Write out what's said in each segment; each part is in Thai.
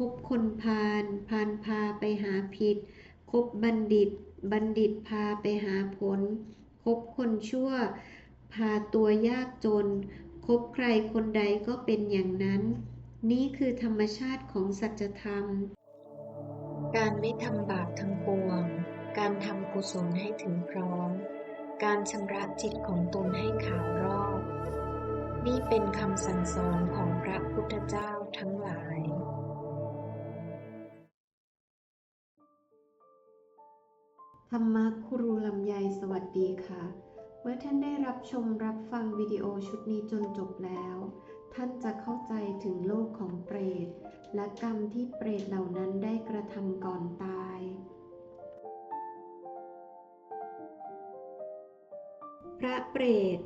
คบคนพาลพาลพาไปหาผิด คบบัณฑิต บัณฑิตพาไปหาผล คบคนชั่ว พาตัวยากจน คบใครคนใดก็เป็นอย่างนั้น นี่คือธรรมชาติของสัจธรรม การไม่ทำบาปทั้งปวง การทำกุศลให้ถึงพร้อม การชำระจิตของตนให้ขาวรอบ นี่เป็นคำสั่งสอนของพระพุทธเจ้าทั้งหลาย ธรรมะครูลำไยสวัสดีค่ะ เมื่อท่านได้รับชมรับฟังวิดีโอชุดนี้จนจบแล้ว ท่านจะเข้าใจถึงโลกของเปรต และกรรมที่เปรตเหล่านั้นได้กระทำก่อนตาย พระเปรต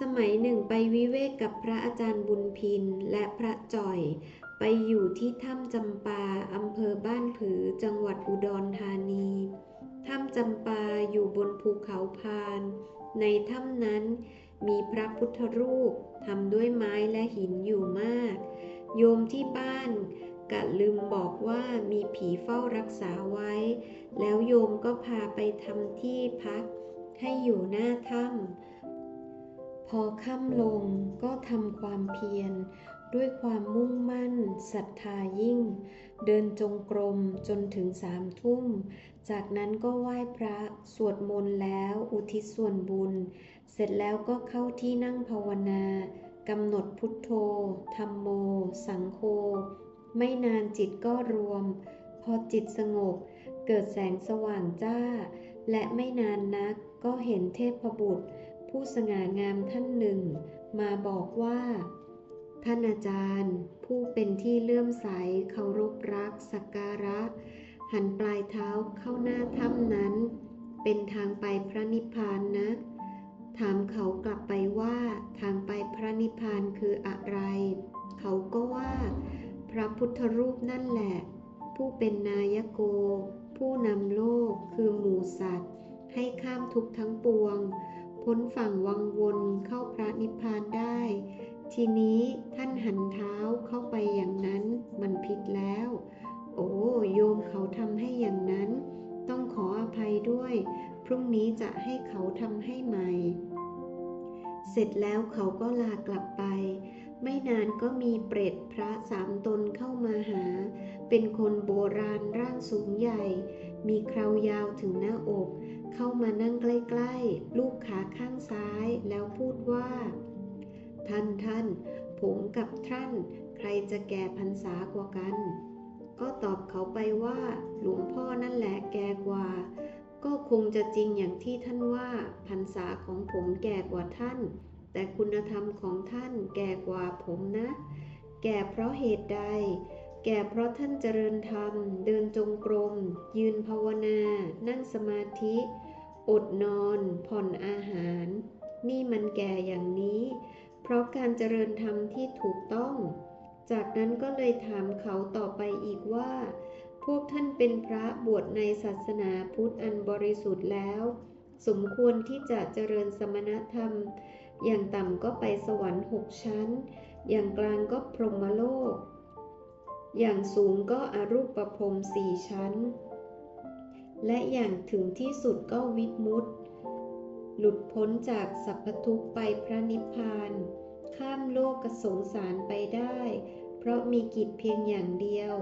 สมัยหนึ่งไปวิเวกกับพระอาจารย์บุญพินและพระจ่อย ไปอยู่ที่ถ้ำจำปาอำเภอบ้านผือจังหวัดอุดรธานี ถ้ำจำปาอยู่บนภูเขาพาน ในถ้ำนั้นมีพระพุทธรูปทำด้วยไม้และหินอยู่มาก โยมที่บ้านกะลืมบอกว่ามีผีเฝ้ารักษาไว้ แล้วโยมก็พาไปทำที่พัก ให้อยู่หน้าถ้ำพอค่ำลงก็ทำความเพียร ด้วยความมุ่งมั่นศรัทธายิ่ง เดินจงกรมจนถึงสามทุ่ม จากนั้นก็ไหว้พระสวดมนต์แล้วอุทิศส่วนบุญ เสร็จแล้วก็เข้าที่นั่งภาวนากำหนดพุทโธธรรมโม สังโฆไม่นานจิตก็รวม พอจิตสงบ เกิดแสงสว่างจ้า และไม่นานนักก็เห็นเทพบุตร ผู้สง่างามท่านหนึ่ง มาบอกว่า ท่านอาจารย์ ผู้เป็นที่เลื่อมใสเคารพรักสักการะ หันปลายเท้าเข้าหน้าถ้ำนั้น เป็นทางไปพระนิพพานนะถามเขากลับไปว่าทางไปพระนิพพานคืออะไร เขาก็ว่า พระพุทธรูปนั่นแหละ ผู้เป็นนายโก ผู้นำโลกคือหมูสัตว์ ให้ข้ามทุกทั้งปวง พ้นฝั่งวังวนเข้าพระนิพพานได้ ทีนี้ท่านหันเท้าเข้าไปอย่างนั้นมันผิดแล้ว โอ้โยมเขาทำให้อย่างนั้น ต้องขออภัยด้วย พรุ่งนี้จะให้เขาทำให้ใหม่ เสร็จแล้วเขาก็ลากลับไป ไม่นานก็มีเปรตพระสามตนเข้ามาหา เป็นคนโบราณร่างสูงใหญ่ มีคราวยาวถึงหน้าอก เข้ามานั่งใกล้ๆ ลูกขาข้างซ้ายแล้วพูดว่า ท่านท่านผมกับท่าน ใครจะแก่พรรษากว่ากัน ก็ตอบเขาไปว่า หลวงพ่อนั่นแหละแก่กว่า ก็คงจะจริงอย่างที่ท่านว่าพรรษาของผมแก่กว่าท่าน แต่คุณธรรมของท่านแก่กว่าผมนะ แก่เพราะเหตุใด แก่เพราะท่านเจริญธรรม เดินจงกรม ยืนภาวนา นั่งสมาธิ อดนอน ผ่อนอาหาร นี่มันแก่อย่างนี้ เพราะการเจริญธรรมที่ถูกต้อง จากนั้นก็เลยถามเขาต่อไปอีกว่า พวกท่านเป็นพระบวชในศาสนาพุทธอันบริสุทธิ์แล้ว สมควรที่จะเจริญสมณธรรม อย่างต่ำก็ไปสวรรค์หกชั้น อย่างกลางก็พรหมโลก อย่างสูงก็อรูปพรมสี่ชั้น และอย่างถึงที่สุดก็วิมุตติ หลุดพ้นจากสัพพทุกข์ไปพระนิพพานข้ามโลกกสงสารไปได้ เพราะมีกิจเพียงอย่างเดียว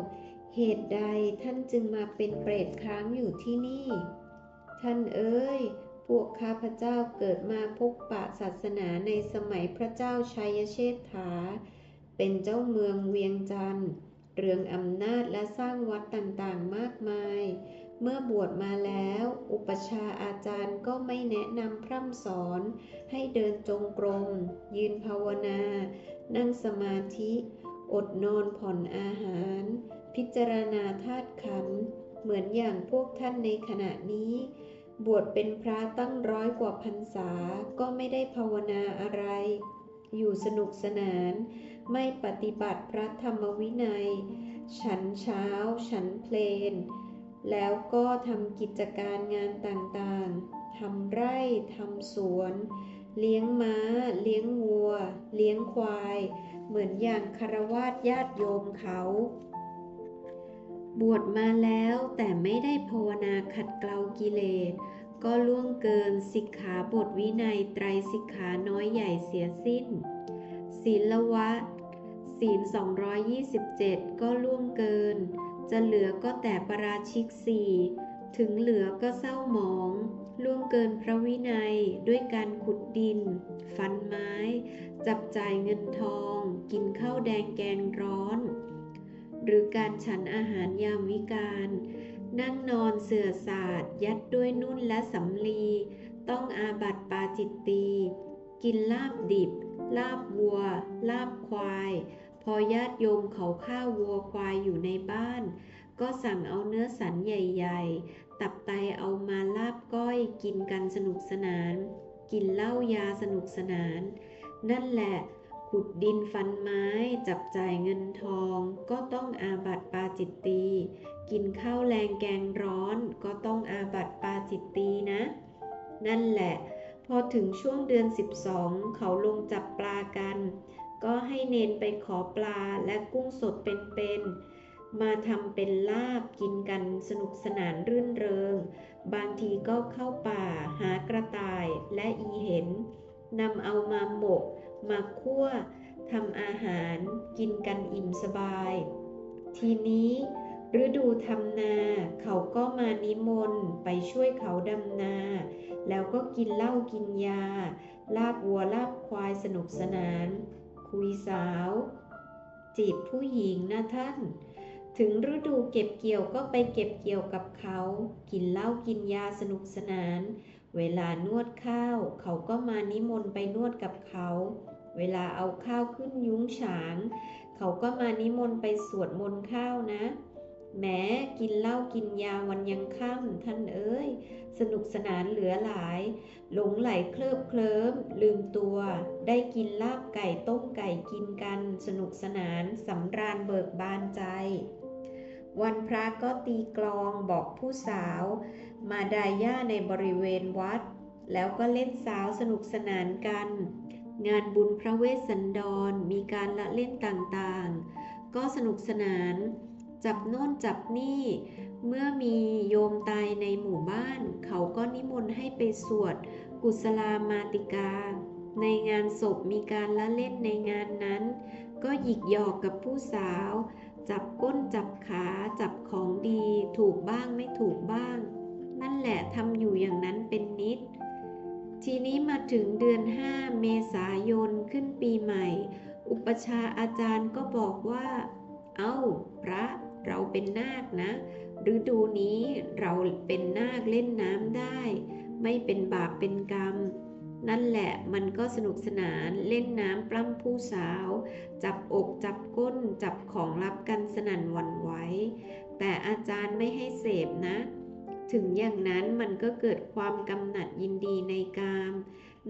เหตุใดท่านจึงมาเป็นเปรตค้างอยู่ที่นี่ ท่านเอ๋ย พวกข้าพเจ้าเกิดมาพบปะศาสนาในสมัยพระเจ้าชัยเชษฐา เป็นเจ้าเมืองเวียงจันทร์เรืองอำนาจและสร้างวัดต่างๆมากมาย เมื่อบวชมาแล้ว อุปชาอาจารย์ก็ไม่แนะนำพร่ำสอน ให้เดินจงกรม ยืนภาวนา นั่งสมาธิ อดนอนผ่อนอาหาร พิจารณาธาตุขันเหมือนอย่างพวกท่านในขณะนี้ บวชเป็นพระตั้งร้อยกว่าพรรษาก็ไม่ได้ภาวนาอะไร อยู่สนุกสนาน ไม่ปฏิบัติพระธรรมวินัย ฉันเช้า ฉันเพลน แล้วก็ทำกิจการงานต่างๆทำไร่ทำสวน เลี้ยงม้า เลี้ยงวัว เลี้ยงควาย เหมือนอย่างคารวาสญาติโยมเขา บวชมาแล้วแต่ไม่ได้ภาวนาขัดเกลากิเลส ก็ล่วงเกินสิกขาบทวินัยไตรสิกขาน้อยใหญ่เสียสิ้น ศีลวัดศีล 227 ก็ล่วงเกิน จะเหลือก็แต่ประราชิกสี่ ถึงเหลือก็เศร้าหมอง ล่วงเกินพระวินัยด้วยการขุดดิน ฟันไม้ จับจ่ายเงินทอง กินข้าวแดงแกงร้อน หรือการฉันอาหารยามวิกาลนั่งนอนเสื่อศาสตร์ยัดด้วยนุ่นและสำลี ต้องอาบัติปาจิตตี กินลาบดิบ ลาบวัว ลาบควาย พอญาติโยมเขาฆ่าวัวควายอยู่ในบ้านก็สั่งเอาเนื้อสันใหญ่ ๆ ตับไตเอามาลาบก้อยกินกันสนุกสนาน กินเหล้ายาสนุกสนาน นั่นแหละขุดดินฟันไม้จับจ่ายเงินทอง ก็ต้องอาบัตปาจิตตีกินข้าวแรงแกงร้อนก็ต้องอาบัตปาจิตตีนะ นั่นแหละ พอถึงช่วงเดือน 12 เขาลงจับปลากัน ก็ให้เนนไปขอปลาและกุ้งสดเป็นๆ มาทำเป็นลาบกินกันสนุกสนานรื่นเริง บางทีก็เข้าป่าหากระต่ายและอีเห็นนำเอามาหมก มาคั่วทำอาหารกินกันอิ่มสบาย ทีนี้ฤดูทำนาเขาก็มานิมนต์ไปช่วยเขาดำนา แล้วก็กินเหล้ากินยา ลาบวัวลาบควายสนุกสนาน คุยสาว จีบผู้หญิงนะท่าน ถึงฤดูเก็บเกี่ยวก็ไปเก็บเกี่ยวกับเขา กินเหล้ากินยาสนุกสนาน เวลานวดข้าว เขาก็มานิมนต์ไปนวดกับเขา เวลาเอาข้าวขึ้นยุ้งฉาง เขาก็มานิมนต์ไปสวดมนต์ข้าวนะแม้กินเหล้ากินยาวันยังค่ำท่านเอ้ย สนุกสนานเหลือหลาย หลงไหลเคลิบเคลิ้ม ลืมตัว ได้กินลาบไก่ต้มไก่กินกัน สนุกสนานสำราญเบิกบานใจ วันพระก็ตีกลองบอกผู้สาว มาดาย่าในบริเวณวัด แล้วก็เล่นสาวสนุกสนานกัน งานบุญพระเวสสันดรมีการละเล่นต่างๆ ก็สนุกสนาน จับโน่นจับนี่ เมื่อมีโยมตายในหมู่บ้าน เขาก็นิมนต์ให้ไปสวด กุศลามาติกา ในงานศพมีการละเล่นในงานนั้น ก็หยิกหยอกกับผู้สาว จับก้นจับขาจับของดีถูกบ้างไม่ถูกบ้าง นั่นแหละทำอยู่อย่างนั้นเป็นนิด ทีนี้มาถึงเดือน 5 เมษายนขึ้นปีใหม่ อุปชาอาจารย์ก็บอกว่า เอ้า พระเราเป็นนาคนะฤดูนี้เราเป็นนาคเล่นน้ำได้ ไม่เป็นบาปเป็นกรรม นั่นแหละมันก็สนุกสนานเล่นน้ำปล้ำผู้สาว จับอกจับก้นจับของรับกันสนั่นวันไหวแต่อาจารย์ไม่ให้เสพนะ ถึงอย่างนั้นมันก็เกิดความกำหนัดยินดีในกาม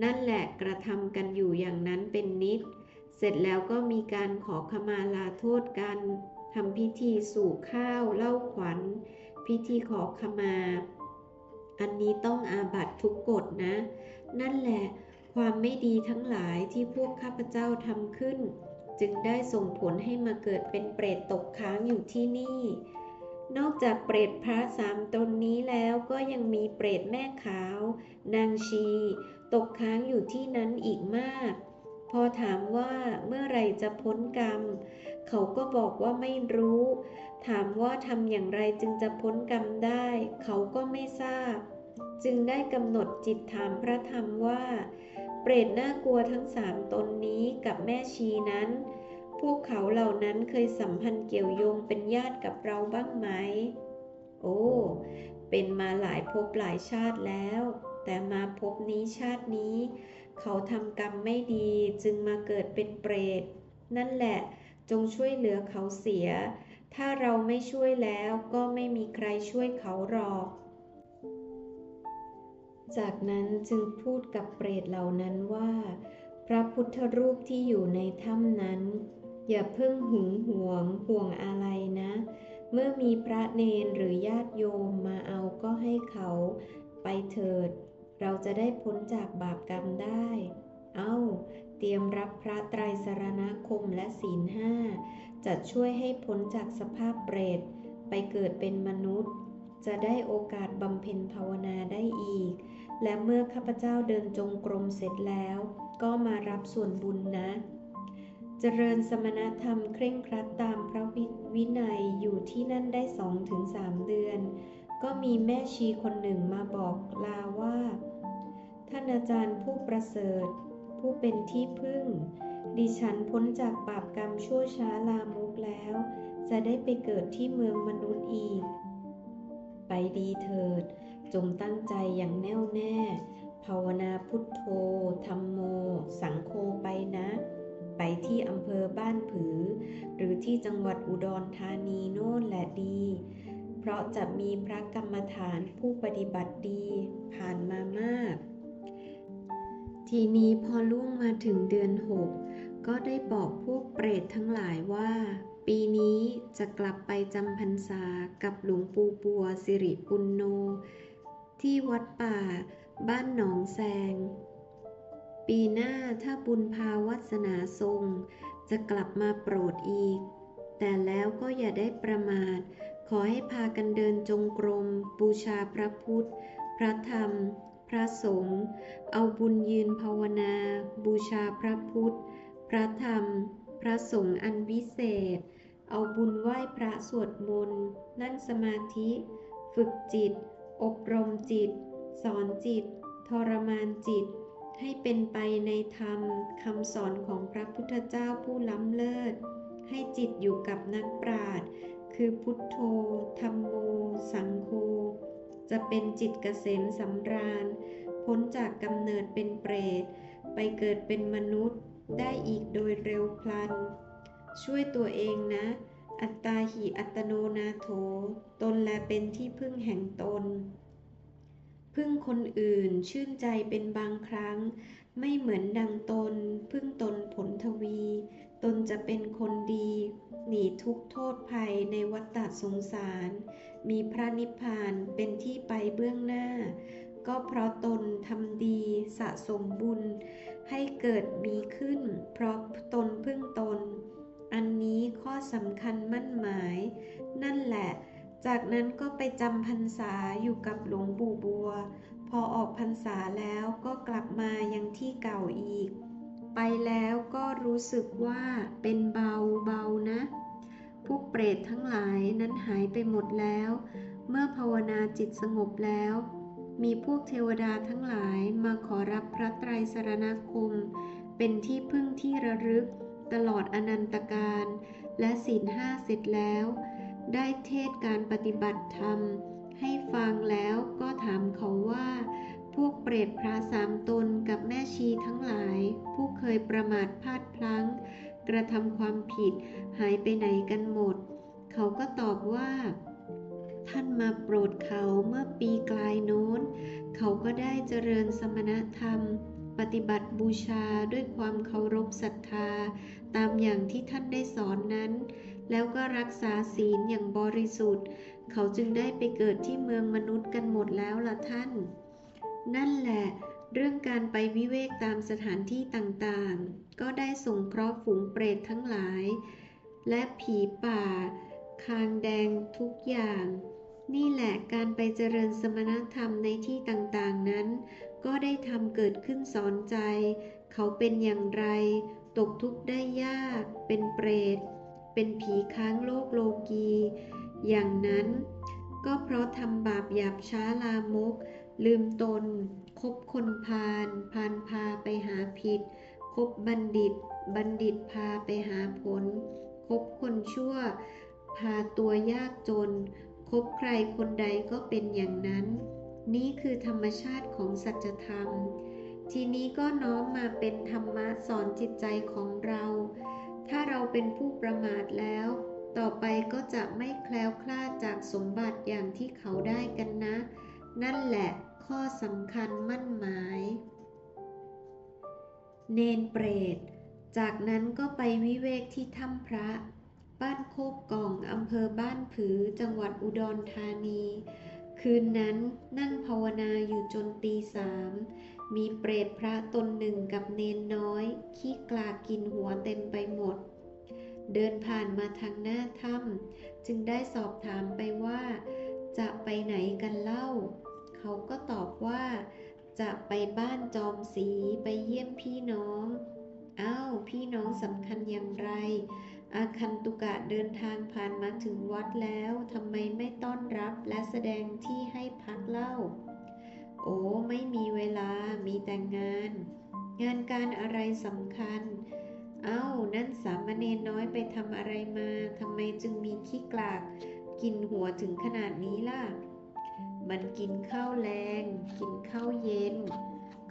นั่นแหละกระทำกันอยู่อย่างนั้นเป็นนิด เสร็จแล้วก็มีการขอขมาลาโทษกันทำพิธีสู่ข้าวเล่าขวัญ พิธีขอขมา อันนี้ต้องอาบัตทุกกฎนะ นั่นแหละ ความไม่ดีทั้งหลายที่พวกข้าพเจ้าทำขึ้น จึงได้ส่งผลให้มาเกิดเป็นเปรตตกค้างอยู่ที่นี่ นอกจากเปรตพระสามตนนี้แล้วก็ยังมีเปรตแม่ขาวนางชี ตกค้างอยู่ที่นั้นอีกมาก พอถามว่าเมื่อไรจะพ้นกรรม เขาก็บอกว่าไม่รู้ ถามว่าทำอย่างไรจึงจะพ้นกรรมได้ เขาก็ไม่ทราบ จึงได้กำหนดจิตถามพระธรรมว่า เปรตน่ากลัวทั้งสามตนนี้กับแม่ชีนั้น พวกเขาเหล่านั้นเคยสัมพันธ์เกี่ยวโยงเป็นญาติกับเราบ้างไหม โอ้ เป็นมาหลายภพหลายชาติแล้ว แต่มาภพนี้ชาตินี้ เขาทำกรรมไม่ดีจึงมาเกิดเป็นเปรต นั่นแหละจงช่วยเหลือเขาเสีย ถ้าเราไม่ช่วยแล้วก็ไม่มีใครช่วยเขาหรอก จากนั้นจึงพูดกับเปรตเหล่านั้นว่า พระพุทธรูปที่อยู่ในถ้ำนั้น อย่าเพิ่งหึงหวงห่วงอะไรนะ เมื่อมีพระเนนหรือญาติโยมมาเอาก็ให้เขาไปเถิด เราจะได้พ้นจากบาปกรรมได้ เอา้า เตรียมรับพระไตรสรณคมและศีลห้าจะช่วยให้พ้นจากสภาพเปรตไปเกิดเป็นมนุษย์ จะได้โอกาสบำเพ็ญภาวนาได้อีก และเมื่อข้าพเจ้าเดินจงกรมเสร็จแล้ว ก็มารับส่วนบุญนะ เจริญสมณธรรมเคร่งครัดตามพระวิวินัยอยู่ที่นั่นได้สองถึงสามเดือน ก็มีแม่ชีคนหนึ่งมาบอกลาว่า ท่านอาจารย์ผู้ประเสริฐ ผู้เป็นที่พึ่ง ดิฉันพ้นจากบาปกรรมชั่วช้าลามกแล้ว จะได้ไปเกิดที่เมืองมนุษย์อีก ไปดีเถิด จงตั้งใจอย่างแน่วแน่ ภาวนาพุทโธธรรมโม สังโฆไปนะ ไปที่อำเภอบ้านผือ หรือที่จังหวัดอุดรธานีโน่นแหละดี เพราะจะมีพระกรรมฐานผู้ปฏิบัติดี ผ่านมามาก ทีนี้พอล่วงมาถึงเดือนหกก็ได้บอกพวกเปรตทั้งหลายว่า ปีนี้จะกลับไปจำพรรษากับหลวงปู่ปัวสิริปุณโน ที่วัดป่า บ้านหนองแซง ปีหน้าถ้าบุญพาวัสนาทรง จะกลับมาโปรดอีก แต่แล้วก็อย่าได้ประมาท ขอให้พากันเดินจงกรม บูชาพระพุทธ พระธรรม พระสงฆ์เอาบุญยืนภาวนา บูชาพระพุทธ พระธรรม พระสงฆ์อันวิเศษ เอาบุญไหว้พระสวดมนต์นั่งสมาธิ ฝึกจิต อบรมจิต สอนจิต ทรมานจิต ให้เป็นไปในธรรมคำสอนของพระพุทธเจ้าผู้ล้ำเลิศ ให้จิตอยู่กับนักปราชญ์คือพุทโธธรรมโม สังโฆจะเป็นจิตเกษมสำราญ พ้นจากกำเนิดเป็นเปรต ไปเกิดเป็นมนุษย์ได้อีกโดยเร็วพลัน ช่วยตัวเองนะ อัตตาหิอัตโนนาโถ ตนแลเป็นที่พึ่งแห่งตน พึ่งคนอื่นชื่นใจเป็นบางครั้ง ไม่เหมือนดังตน พึ่งตนผลทวี ตนจะเป็นคนดี หนีทุกโทษภัยในวัฏฏะสงสาร มีพระนิพพานเป็นที่ไปเบื้องหน้า ก็เพราะตนทำดีสะสมบุญ ให้เกิดมีขึ้น เพราะตนพึ่งตน อันนี้ข้อสำคัญมั่นหมาย นั่นแหละ จากนั้นก็ไปจำพรรษาอยู่กับหลวงปู่บัว พอออกพรรษาแล้วก็กลับมายังที่เก่าอีก ไปแล้วก็รู้สึกว่าเป็นเบาเบานะ พวกเปรตทั้งหลายนั้นหายไปหมดแล้ว เมื่อภาวนาจิตสงบแล้ว มีพวกเทวดาทั้งหลายมาขอรับพระไตรสรณคม เป็นที่พึ่งที่ระลึก ตลอดอนันตการ และศีลห้าเสร็จแล้ว ได้เทศการปฏิบัติธรรม ให้ฟังแล้วก็ถามเขาว่า พวกเปรตพระสามตนกับแม่ชีทั้งหลาย ผู้เคยประมาทพลาดพลั้ง กระทำความผิดหายไปไหนกันหมด เขาก็ตอบว่าท่านมาโปรดเขาเมื่อปีกลายโน้น เขาก็ได้เจริญสมณธรรม ปฏิบัติบูชาด้วยความเคารพศรัทธา ตามอย่างที่ท่านได้สอนนั้น แล้วก็รักษาศีลอย่างบริสุทธิ์ เขาจึงได้ไปเกิดที่เมืองมนุษย์กันหมดแล้วล่ะท่าน นั่นแหละ เรื่องการไปวิเวกตามสถานที่ต่างๆ ก็ได้ส่งเคราะห์ฝูงเปรตทั้งหลาย และผีป่า คางแดงทุกอย่างนี่แหละการไปเจริญสมณธรรมในที่ต่างๆนั้น ก็ได้ทำเกิดขึ้นสอนใจ เขาเป็นอย่างไร ตกทุกข์ได้ยาก เป็นเปรต เป็นผีค้างโลกโลกี อย่างนั้น ก็เพราะทำบาปหยาบช้าลามก ลืมตน คบคนพาลพาลพาไปหาผิด คบบัณฑิต บัณฑิตพาไปหาผล คบคนชั่ว พาตัวยากจน คบใครคนใดก็เป็นอย่างนั้น นี่คือธรรมชาติของสัจธรรม ทีนี้ก็น้อมมาเป็นธรรมะสอนจิตใจของเรา ถ้าเราเป็นผู้ประมาทแล้ว ต่อไปก็จะไม่แคล้วคลาดจากสมบัติอย่างที่เขาได้กันนะ นั่นแหละข้อสำคัญมั่นหมาย เนนเปรต จากนั้นก็ไปวิเวกที่ถ้ำพระ บ้านโคกกล่องอำเภอบ้านผือจังหวัดอุดรธานี คืนนั้นนั่งภาวนาอยู่จนตีสาม มีเปรตพระตนหนึ่งกับเนนน้อย ขี้กลากกินหัวเต็มไปหมด เดินผ่านมาทางหน้าถ้ำจึงได้สอบถามไปว่า จะไปไหนกันเล่า เขาก็ตอบว่า จะไปบ้านจอมสีไปเยี่ยมพี่น้อง อ้าว พี่น้องสำคัญอย่างไร อาคันตุกะเดินทางผ่านมาถึงวัดแล้วทำไมไม่ต้อนรับและแสดงที่ให้พักเล่า โอ้ไม่มีเวลามีแต่งาน งานการอะไรสำคัญ เอ้า นั่นสามเณรน้อยไปทำอะไรมาทำไมจึงมีขี้กลาก กินหัวถึงขนาดนี้ล่ะ มันกินข้าวแรงกินข้าวเย็น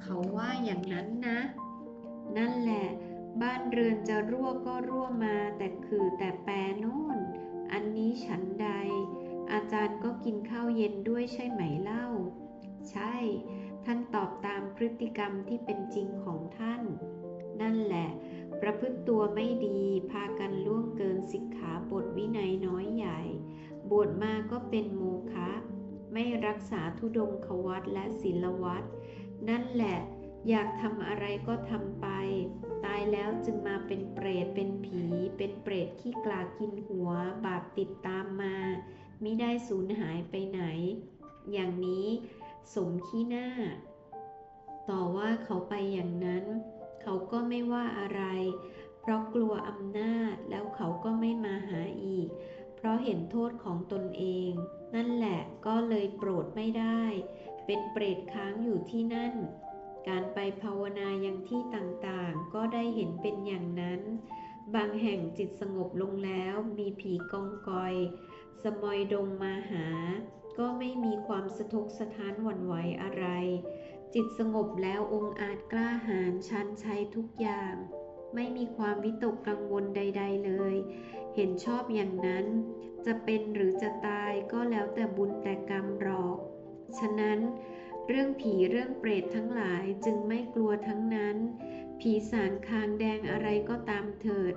เขาว่าอย่างนั้นนะ นั่นแหละ บ้านเรือนจะรั่วก็รั่วมาแต่คือแต่แปรโน่น อันนี้ฉันใด อาจารย์ก็กินข้าวเย็นด้วยใช่ไหมเล่า ใช่ ท่านตอบตามพฤติกรรมที่เป็นจริงของท่าน นั่นแหละ ประพฤติตัวไม่ดี พากันล่วงเกินสิกขาบทวินัยน้อยใหญ่ บวชมาก็เป็นโมฆะไม่รักษาทุดงควัตและศีลวัตนั่นแหละ อยากทำอะไรก็ทำไป ตายแล้วจึงมาเป็นเปรตเป็นผี เป็นเปรตขี้กลากินหัว บาปติดตามมามิได้สูญหายไปไหน อย่างนี้สมขี้หน้า ต่อว่าเขาไปอย่างนั้น เขาก็ไม่ว่าอะไร เพราะกลัวอำนาจแล้วเขาก็ไม่มาหาอีก เพราะเห็นโทษของตนเอง นั่นแหละก็เลยโปรดไม่ได้ เป็นเปรตค้างอยู่ที่นั่น การไปภาวนายังที่ต่างๆ ก็ได้เห็นเป็นอย่างนั้น บางแห่งจิตสงบลงแล้วมีผีกองกอย สมอยดงมาหา ก็ไม่มีความสะทกสะท้านหวั่นไหวอะไร จิตสงบแล้วองค์อาจกล้าหาญชันชัยทุกอย่าง ไม่มีความวิตกกังวลใด ๆเลย เห็นชอบอย่างนั้น จะเป็นหรือจะตายก็แล้วแต่บุญแต่กรรมหรอก ฉะนั้น เรื่องผีเรื่องเปรตทั้งหลายจึงไม่กลัวทั้งนั้น ผีสารคางแดงอะไรก็ตามเถิด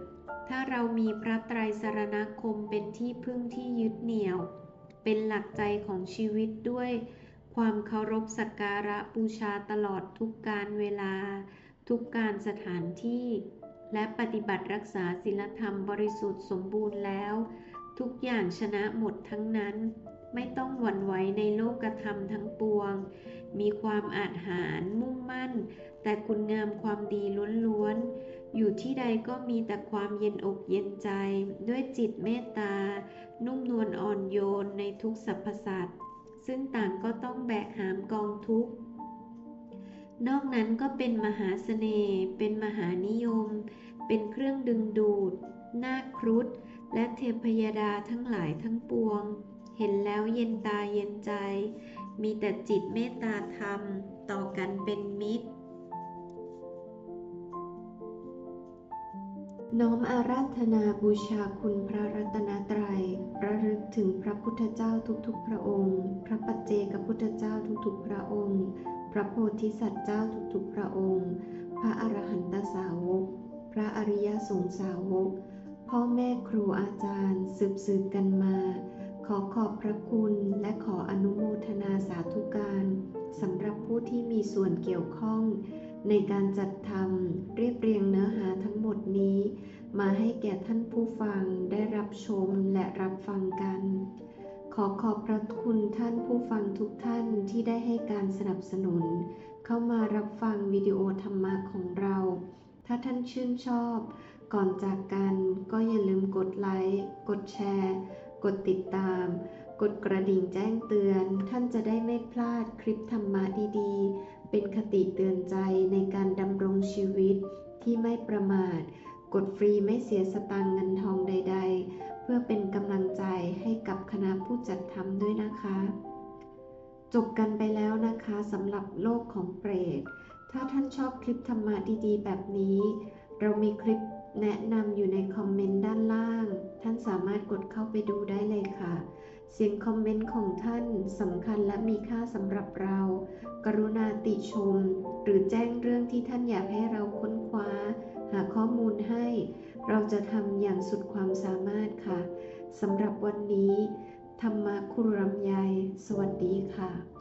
ถ้าเรามีพระไตรสรณคมเป็นที่พึ่งที่ยึดเหนี่ยว เป็นหลักใจของชีวิตด้วย ความเคารพสักการะบูชาตลอดทุกการเวลา ทุกการสถานที่ และปฏิบัติรักษาศีลธรรมบริสุทธิ์สมบูรณ์แล้ว ทุกอย่างชนะหมดทั้งนั้นไม่ต้องหวั่นไหวในโลกธรรมทั้งปวง มีความอาจหารมุ่งมั่น แต่คุณงามความดีล้วนๆ อยู่ที่ใดก็มีแต่ความเย็นอกเย็นใจ ด้วยจิตเมตตา นุ่มนวลอ่อนโยนในทุกสรรพสัตว์ ซึ่งต่างก็ต้องแบกหามกองทุกข์ นอกนั้นก็เป็นมหาเสน่ห์ เป็นมหานิยม เป็นเครื่องดึงดูด นาคครุฑ และเทพยดาทั้งหลายทั้งปวง เห็นแล้วเย็นตาเย็นใจ มีแต่จิตเมตตาธรรมต่อกันเป็นมิตร น้อมอาราธนาบูชาคุณพระรัตนตรัย ระลึกถึงพระพุทธเจ้าทุกๆ พระองค์ พระปัจเจกพุทธเจ้าทุกๆ พระองค์ พระโพธิสัตว์เจ้าทุกๆ พระองค์ พระอรหันตสาวก พระอริยสงสาวก พ่อแม่ครูอาจารย์สืบสืบกันมา ขอขอบพระคุณและขออนุโมทนาสาธุการสำหรับผู้ที่มีส่วนเกี่ยวข้อง ในการจัดทำเรียบเรียงเนื้อหาทั้งหมดนี้ มาให้แก่ท่านผู้ฟังได้รับชมและรับฟังกัน ขอขอบพระคุณท่านผู้ฟังทุกท่านที่ได้ให้การสนับสนุน เข้ามารับฟังวิดีโอธรรมะของเรา ถ้าท่านชื่นชอบ ก่อนจากกันก็อย่าลืมกดไลค์ กดแชร์ กดติดตาม กดกระดิ่งแจ้งเตือน ท่านจะได้ไม่พลาดคลิปธรรมะดีๆ เป็นคติเตือนใจในการดำรงชีวิตที่ไม่ประมาท กดฟรีไม่เสียสตางค์เงินทองใด ๆ เพื่อเป็นกำลังใจให้กับคณะผู้จัดทำด้วยนะคะ จบกันไปแล้วนะคะสำหรับโลกของเปรต ถ้าท่านชอบคลิปธรรมะดีๆ แบบนี้ เรามีคลิป แนะนำอยู่ในคอมเมนต์ด้านล่าง ท่านสามารถกดเข้าไปดูได้เลยค่ะ เสียงคอมเมนต์ของท่านสำคัญและมีค่าสำหรับเรา กรุณาติชม หรือแจ้งเรื่องที่ท่านอยากให้เราค้นคว้า หาข้อมูลให้ เราจะทำอย่างสุดความสามารถค่ะสำหรับวันนี้ ธรรมะคุรำไยสวัสดีค่ะ